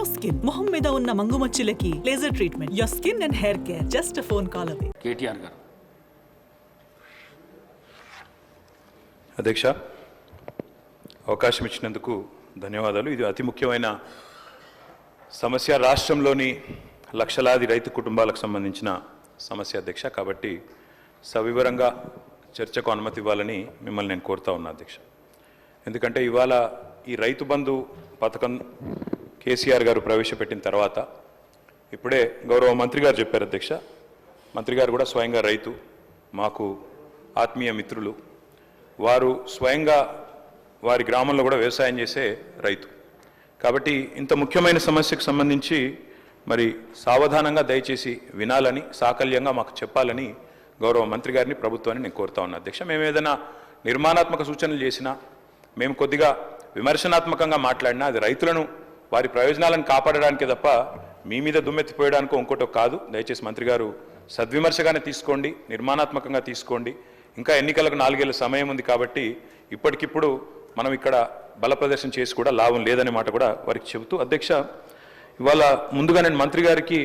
Glow skin మొహం మీద ఉన్న మంగుమచ్చులకి laser treatment your skin and hair care just phone call away KTR గారు. అధ్యక్ష అవకాశం ఇచ్చినందుకు ధన్యవాదాలు. ఇది అతి ముఖ్యమైన సమస్య. రాష్ట్రంలోని లక్షలాది రైతు కుటుంబాలకు సంబంధించిన సమస్య అధ్యక్ష. కాబట్టి సవివరంగా చర్చకు అనుమతి ఇవ్వాలని మిమ్మల్ని నేను కోరుతా ఉన్నా అధ్యక్ష. ఎందుకంటే ఇవాళ ఈ రైతు బంధు పథకం కేసీఆర్ గారు ప్రవేశపెట్టిన తర్వాత ఇప్పుడే గౌరవ మంత్రి గారు చెప్పారు అధ్యక్ష. మంత్రి గారు కూడా స్వయంగా రైతు మాకు ఆత్మీయ మిత్రులు. వారు స్వయంగా వారి గ్రామంలో కూడా వ్యవసాయం చేసే రైతు. కాబట్టి ఇంత ముఖ్యమైన సమస్యకు సంబంధించి మరి సావధానంగా దయచేసి వినాలని సాకల్యంగా మాకు చెప్పాలని గౌరవ మంత్రి గారిని ప్రభుత్వాన్ని నేను కోరుతా ఉన్నా. అధ్యక్ష మేము ఏదైనా నిర్మాణాత్మక సూచనలు చేసినా మేము కొద్దిగా విమర్శనాత్మకంగా మాట్లాడినా అది రైతులను వారి ప్రయోజనాలను కాపాడడానికే తప్ప మీ మీద దుమ్మెత్తిపోయడానికో ఇంకోటో కాదు. దయచేసి మంత్రి గారు సద్విమర్శగానే తీసుకోండి నిర్మాణాత్మకంగా తీసుకోండి. ఇంకా ఎన్నికలకు నాలుగేళ్ళ సమయం ఉంది కాబట్టి ఇప్పటికిప్పుడు మనం ఇక్కడ బల ప్రదర్శన చేసి కూడా లాభం లేదనే మాట కూడా వారికి చెబుతూ అధ్యక్ష ఇవాళ ముందుగా నేను మంత్రి గారికి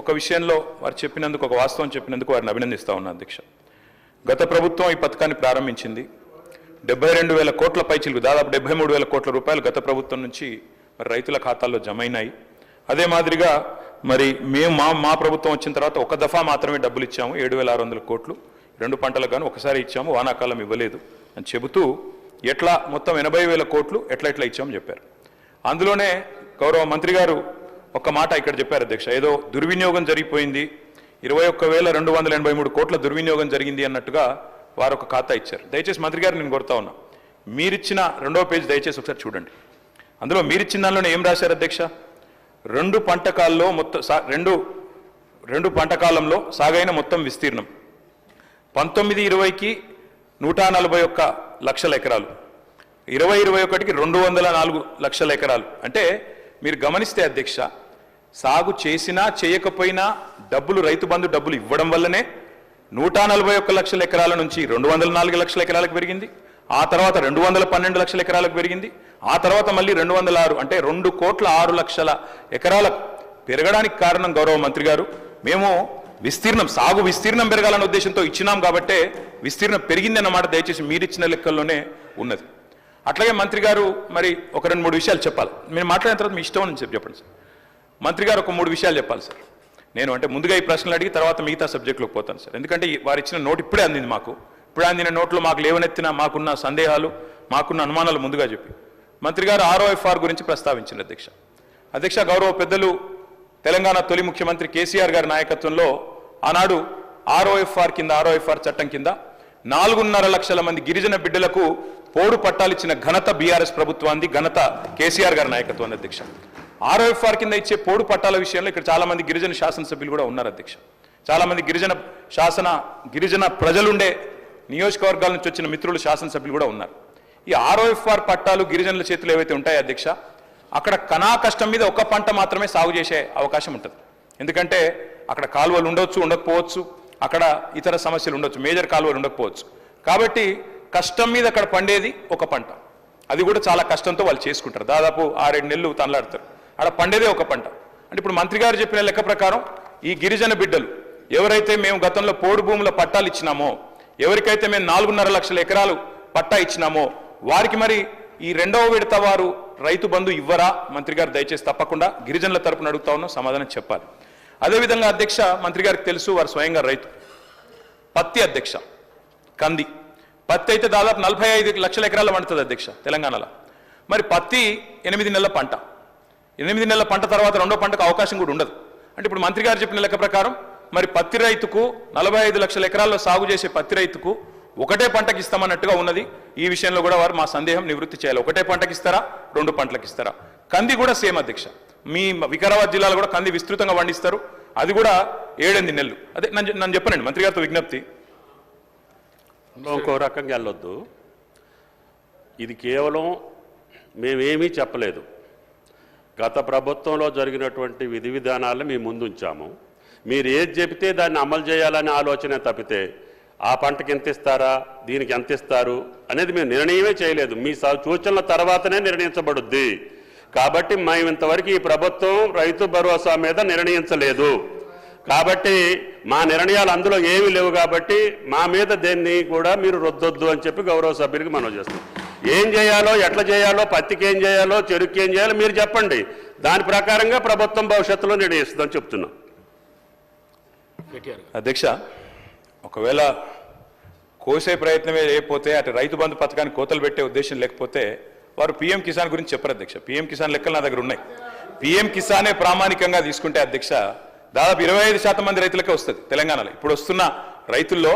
ఒక విషయంలో వారు చెప్పినందుకు ఒక వాస్తవం చెప్పినందుకు వారిని అభినందిస్తా ఉన్నా అధ్యక్ష. గత ప్రభుత్వం ఈ పథకాన్ని ప్రారంభించింది. డెబ్బై రెండు వేల కోట్ల పైచిలకు దాదాపు డెబ్బై మూడు వేల కోట్ల రూపాయలు గత ప్రభుత్వం నుంచి మరి రైతుల ఖాతాల్లో జమ అయినాయి అదే మాదిరిగా మరి మేము మా మా ప్రభుత్వం వచ్చిన తర్వాత ఒక దఫా మాత్రమే డబ్బులు ఇచ్చాము ఏడు వేల ఆరు వందల కోట్లు. రెండు పంటలకు కానీ ఒకసారి ఇచ్చాము వానాకాలం ఇవ్వలేదు అని చెబుతూ ఎట్లా మొత్తం ఎనభై వేల కోట్లు ఎట్లా ఎట్లా ఇచ్చామని చెప్పారు. అందులోనే గౌరవ మంత్రి గారు ఒక మాట ఇక్కడ చెప్పారు అధ్యక్ష ఏదో దుర్వినియోగం జరిగిపోయింది ఇరవై ఒక్క వేల రెండు వందల ఎనభై మూడు కోట్ల దుర్వినియోగం జరిగింది అన్నట్టుగా వారు ఒక ఖాతా ఇచ్చారు. దయచేసి మంత్రి గారు నేను కోరుతా ఉన్నా మీరిచ్చిన రెండో పేజ్ దయచేసి ఒకసారి చూడండి. అందులో మీరు దానిలోనే ఏం రాశారు అధ్యక్ష? రెండు పంటకాల్లో మొత్తం సా- రెండు రెండు పంటకాలంలో సాగైన మొత్తం విస్తీర్ణం. పంతొమ్మిది ఇరవైకి నూట నలభై ఒక్క లక్షల ఎకరాలు. ఇరవై ఇరవై ఒకటికి రెండు వందల నాలుగు లక్షల ఎకరాలు. అంటే మీరు గమనిస్తే అధ్యక్ష సాగు చేసినా చేయకపోయినా డబ్బులు రైతు బంధు డబ్బులు ఇవ్వడం వల్లనే నూట నలభై ఒక్క లక్షల ఎకరాల నుంచి రెండు వందల నాలుగు లక్షల ఎకరాలకు పెరిగింది. ఆ తర్వాత రెండు వందల పన్నెండు లక్షల ఎకరాలకు పెరిగింది. ఆ తర్వాత మళ్ళీ రెండు వందల ఆరు అంటే రెండు కోట్ల ఆరు లక్షల ఎకరాలకు పెరగడానికి కారణం గౌరవ మంత్రి గారు. మేము విస్తీర్ణం సాగు విస్తీర్ణం పెరగాలన్న ఉద్దేశంతో ఇచ్చినాం కాబట్టే విస్తీర్ణం పెరిగిందన్నమాట దయచేసి మీరిచ్చిన లెక్కల్లోనే ఉన్నది. అట్లాగే మంత్రి గారు మరి ఒక రెండు మూడు విషయాలు చెప్పాలి. మీరు మాట్లాడిన తర్వాత మీ ఇష్టం అని చెప్పి చెప్పండి సార్. మంత్రి గారు ఒక మూడు విషయాలు చెప్పాలి సార్. నేను అంటే ముందుగా ఈ ప్రశ్నలు అడిగి తర్వాత మిగతా సబ్జెక్టులోకి పోతాను సార్. ఎందుకంటే వారు ఇచ్చిన నోట్ ఇప్పుడే అందింది మాకు. ఇప్పుడు అందిన నోట్లు మాకు లేవనెత్తిన మాకున్న సందేహాలు మాకున్న అనుమానాలు ముందుగా చెప్పి. మంత్రి గారు ఆర్ఓఎఫ్ఆర్ గురించి ప్రస్తావించింది అధ్యక్ష. అధ్యక్ష గౌరవ పెద్దలు తెలంగాణ తొలి ముఖ్యమంత్రి కేసీఆర్ గారి నాయకత్వంలో ఆనాడు ఆర్ఓఎఫ్ఆర్ కింద ఆర్ఓఎఫ్ఆర్ చట్టం కింద నాలుగున్నర లక్షల మంది గిరిజన బిడ్డలకు పోడు పట్టాలిచ్చిన ఘనత బీఆర్ఎస్ ప్రభుత్వాన్ని ఘనత కేసీఆర్ గారి నాయకత్వం అధ్యక్ష. ఆర్ఓఎఫ్ఆర్ కింద ఇచ్చే పోడు పట్టాల విషయంలో ఇక్కడ చాలామంది గిరిజన శాసనసభ్యులు కూడా ఉన్నారు అధ్యక్ష. చాలామంది గిరిజన శాసన గిరిజన ప్రజలుండే నియోజకవర్గాల నుంచి వచ్చిన మిత్రులు శాసనసభ్యులు కూడా ఉన్నారు. ఈ ఆర్ఓఎఫ్ఆర్ పట్టాలు గిరిజనుల చేతులు ఏవైతే ఉంటాయో అధ్యక్ష అక్కడ కణా కష్టం మీద ఒక పంట మాత్రమే సాగు చేసే అవకాశం ఉంటుంది. ఎందుకంటే అక్కడ కాలువలు ఉండొచ్చు ఉండకపోవచ్చు అక్కడ ఇతర సమస్యలు ఉండొచ్చు మేజర్ కాలువలు ఉండకపోవచ్చు. కాబట్టి కష్టం మీద అక్కడ పండేది ఒక పంట. అది కూడా చాలా కష్టంతో వాళ్ళు చేసుకుంటారు. దాదాపు ఆరేడు నెలలు తనలాడతారు. అక్కడ పండేదే ఒక పంట. అంటే ఇప్పుడు మంత్రి గారు చెప్పిన లెక్క ప్రకారం ఈ గిరిజన బిడ్డలు ఎవరైతే మేము గతంలో పోడు భూముల పట్టాలు ఇచ్చినామో ఎవరికైతే మేము నాలుగున్నర లక్షల ఎకరాలు పట్టా ఇచ్చినామో వారికి మరి ఈ రెండవ విడత వారు రైతు బంధు ఇవ్వరా? మంత్రి గారు దయచేసి తప్పకుండా గిరిజనుల తరపున అడుగుతా ఉన్నాం సమాధానం చెప్పాలి. అదేవిధంగా అధ్యక్ష మంత్రి గారికి తెలుసు వారు స్వయంగా రైతు. పత్తి అధ్యక్ష కంది. పత్తి అయితే దాదాపు నలభై ఐదు లక్షల ఎకరాల పండుతుంది అధ్యక్ష తెలంగాణలో. మరి పత్తి ఎనిమిది నెలల పంట. ఎనిమిది నెలల పంట తర్వాత రెండో పంటకు అవకాశం కూడా ఉండదు. అంటే ఇప్పుడు మంత్రి గారు చెప్పిన లెక్క ప్రకారం మరి పత్తి రైతుకు నలభై ఐదు లక్షల ఎకరాల్లో సాగు చేసే పత్తి రైతుకు ఒకటే పంటకి ఇస్తామన్నట్టుగా ఉన్నది. ఈ విషయంలో కూడా వారు మా సందేహం నివృత్తి చేయాలి. ఒకటే పంటకి ఇస్తారా? రెండు పంటలకు ఇస్తారా? కంది కూడా సేమ్ అధ్యక్ష. మీ వికారాబాద్ జిల్లాలో కూడా కంది విస్తృతంగా పండిస్తారు. అది కూడా ఏడెనిమిది నెలలు. అదే నన్ను నన్ను చెప్పనండి. మంత్రి గారితో విజ్ఞప్తి. ఇంకో రకంగా వెళ్ళొద్దు. ఇది కేవలం మేమేమీ చెప్పలేదు. గత ప్రభుత్వంలో జరిగినటువంటి విధి విధానాలను మేము ముందుంచాము మీరు ఏది చెబితే దాన్ని అమలు చేయాలనే ఆలోచన తప్పితే ఆ పంటకి ఎంత ఇస్తారా దీనికి ఎంత ఇస్తారు అనేది మేము నిర్ణయమే చేయలేదు. మీ స- సూచనల తర్వాతనే నిర్ణయించబడుద్ది. కాబట్టి మేము ఇంతవరకు ఈ ప్రభుత్వం రైతు భరోసా మీద నిర్ణయించలేదు. కాబట్టి మా నిర్ణయాలు అందులో ఏమీ లేవు కాబట్టి మా మీద దేన్ని కూడా మీరు రొద్దొద్దు అని చెప్పి గౌరవ సభ్యులకి మనం చేస్తాం ఏం చేయాలో ఎట్లా చేయాలో పత్తికి ఏం చేయాలో చెరుకు ఏం చేయాలో మీరు చెప్పండి. దాని ప్రకారంగా ప్రభుత్వం భవిష్యత్తులో నిర్ణయిస్తుందని చెప్తున్నాం. అధ్యక్ష ఒకవేళ కోసే ప్రయత్నమే లేకపోతే అటు రైతు బంధు పథకానికి కోతలు పెట్టే ఉద్దేశం లేకపోతే వారు పీఎం కిసాన్ గురించి చెప్పరు అధ్యక్ష. పీఎం కిసాన్ లెక్కలు నా దగ్గర ఉన్నాయి. పీఎం కిసానే ప్రామాణికంగా తీసుకుంటే అధ్యక్ష దాదాపు ఇరవై ఐదు శాతం మంది రైతులకే వస్తుంది తెలంగాణలో. ఇప్పుడు వస్తున్న రైతుల్లో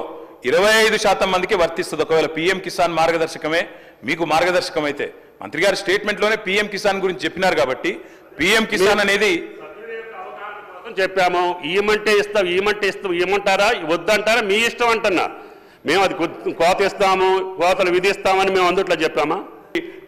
ఇరవై ఐదు శాతం మందికి వర్తిస్తుంది. ఒకవేళ పీఎం కిసాన్ మార్గదర్శకమే మీకు మార్గదర్శకం అయితే మంత్రి గారి స్టేట్మెంట్లోనే పీఎం కిసాన్ గురించి చెప్పినారు కాబట్టి పీఎం కిసాన్ అనేది కోసం చెప్పాము ఈమంటే ఇస్తాం ఈమంటే ఇస్తాం ఇమ్మంటారా వద్దంటారా? మీ ఇష్టం అంటున్నా. మేము అది కోత ఇస్తాము కోతలు విధిస్తామని మేము అందుట్లో చెప్పామా?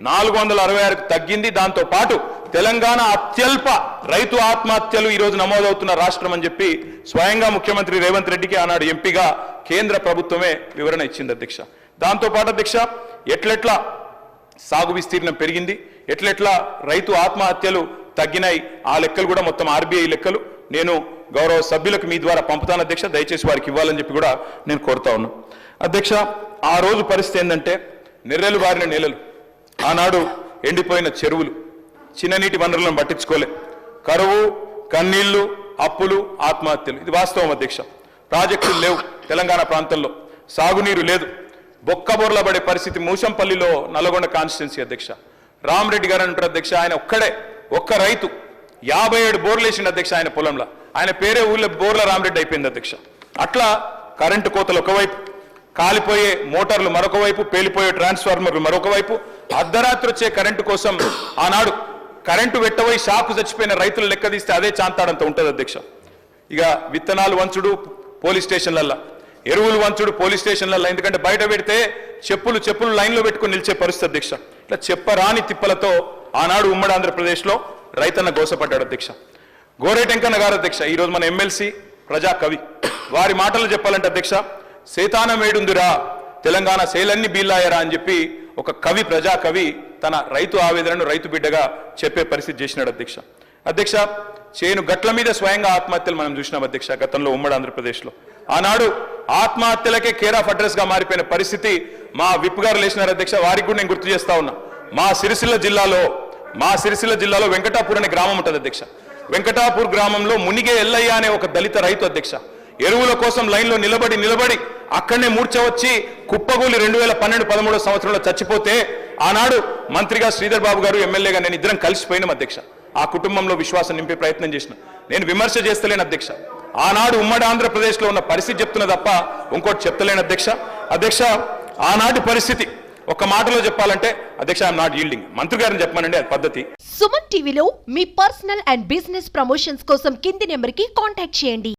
నాలుగు వందల అరవై ఆరుకు తగ్గింది. దాంతో పాటు తెలంగాణ అత్యల్ప రైతు ఆత్మహత్యలు ఈ రోజు నమోదవుతున్న రాష్ట్రం అని చెప్పి స్వయంగా ముఖ్యమంత్రి రేవంత్ రెడ్డికి ఆనాడు ఎంపీగా కేంద్ర ప్రభుత్వమే వివరణ ఇచ్చింది అధ్యక్ష. దాంతో పాటు అధ్యక్ష ఎట్లెట్లా సాగు విస్తీర్ణం పెరిగింది ఎట్లెట్లా రైతు ఆత్మహత్యలు తగ్గినాయి ఆ లెక్కలు కూడా మొత్తం ఆర్బీఐ లెక్కలు. నేను గౌరవ సభ్యులకు మీ ద్వారా పంపుతాను. అధ్యక్ష దయచేసి వారికి ఇవ్వాలని చెప్పి కూడా నేను కోరుతా ఉన్నా అధ్యక్ష ఆ రోజు పరిస్థితి ఏంటంటే నెర్రెలు బారిన నేలలు ఆనాడు ఎండిపోయిన చెరువులు చిన్ననీటి వనరులను పట్టించుకోలే. కరువు కన్నీళ్ళు అప్పులు ఆత్మహత్యలు. ఇది వాస్తవం అధ్యక్ష. ప్రాజెక్టులు లేవు తెలంగాణ ప్రాంతంలో. సాగునీరు లేదు. బొక్క పడే పరిస్థితి మూసంపల్లిలో నల్గొండ కాన్స్టిట్యున్సీ అధ్యక్ష. రామరెడ్డి గారు అంటారు అధ్యక్ష ఆయన ఒక్కడే ఒక్క రైతు యాభై ఏడు బోర్లు వేసిండు అధ్యక్ష ఆయన పొలంలో. ఆయన పేరే ఊళ్ళో బోర్ల రామరెడ్డి అయిపోయింది అధ్యక్ష. అట్లా కరెంటు కోతలు ఒకవైపు కాలిపోయే మోటార్లు మరొక వైపు పేలిపోయే ట్రాన్స్ఫార్మర్లు మరొక వైపు అర్ధరాత్రి వచ్చే కరెంటు కోసం ఆనాడు కరెంటు వెట్టబోయి షాకు చచ్చిపోయిన రైతులు లెక్క తీస్తే అదే చాంతాడంత ఉంటుంది అధ్యక్ష. ఇక విత్తనాలు వంచుడు పోలీస్ స్టేషన్లల్లో. ఎరువులు వంచుడు పోలీస్ స్టేషన్లలో ఎందుకంటే బయట పెడితే చెప్పులు చెప్పులు లైన్లో పెట్టుకుని నిలిచే పరిస్థితి అధ్యక్ష. ఇట్లా చెప్పరాని తిప్పలతో ఆనాడు ఉమ్మడి ఆంధ్రప్రదేశ్లో రైతన్న గోసపడ్డాడు అధ్యక్ష. గోరేటెంకన్న గారు అధ్యక్ష ఈరోజు మన ఎమ్మెల్సీ ప్రజా కవి. వారి మాటలు చెప్పాలంటే అధ్యక్ష సేతానం మేడుందిరా తెలంగాణ శైలన్ని బీల్లాయరా అని చెప్పి ఒక కవి ప్రజా కవి తన రైతు ఆవేదనను రైతు బిడ్డగా చెప్పే పరిస్థితి చేసినాడు అధ్యక్ష. అధ్యక్ష చేను గట్ల మీద స్వయంగా ఆత్మహత్యలు మనం చూసినాం అధ్యక్ష గతంలో ఉమ్మడి ఆంధ్రప్రదేశ్లో. ఆనాడు ఆత్మహత్యలకే కేర్ ఆఫ్ అడ్రస్గా మారిపోయిన పరిస్థితి మా విప్ గారు లేచినారు అధ్యక్ష వారికి కూడా నేను గుర్తు చేస్తా ఉన్నా. మా సిరిసిల్ల జిల్లాలో మా సిరిసిల్ల జిల్లాలో వెంకటాపూర్ అనే గ్రామం ఉంటుంది అధ్యక్ష. వెంకటాపూర్ గ్రామంలో మునిగే ఎల్లయ్య అనే ఒక దళిత రైతు అధ్యక్ష. ఎరువుల కోసం లైన్లో నిలబడి నిలబడి అక్కడనే మూర్చ వచ్చి కుప్పగూలి రెండు వేల పన్నెండు పదమూడో సంవత్సరంలో చచ్చిపోతే ఆనాడు మంత్రిగా శ్రీధర్ బాబు గారు ఎమ్మెల్యేగా నేను ఇద్దరం కలిసిపోయినాం అధ్యక్ష. ఆ కుటుంబంలో విశ్వాసం నింపే ప్రయత్నం చేసిన. నేను విమర్శ చేస్తలేను అధ్యక్ష. ఆనాడు ఉమ్మడి ఆంధ్రప్రదేశ్లో ఉన్న పరిస్థితి చెప్తున్న తప్ప ఇంకోటి చెప్తలేను అధ్యక్ష. అధ్యక్ష ఆనాటి పరిస్థితి ఒక మాటలో చెప్పాలంటే అధ్యక్ష ఐఎమ్ నాట్ ఈల్డింగ్ మంత్రి గారిని చెప్పమనండి అది పద్ధతి. సుమన్ టీవీలో మీ పర్సనల్ అండ్ బిజినెస్ ప్రమోషన్స్ కోసం కింది నెంబర్కి కాంటాక్ట్ చేయండి.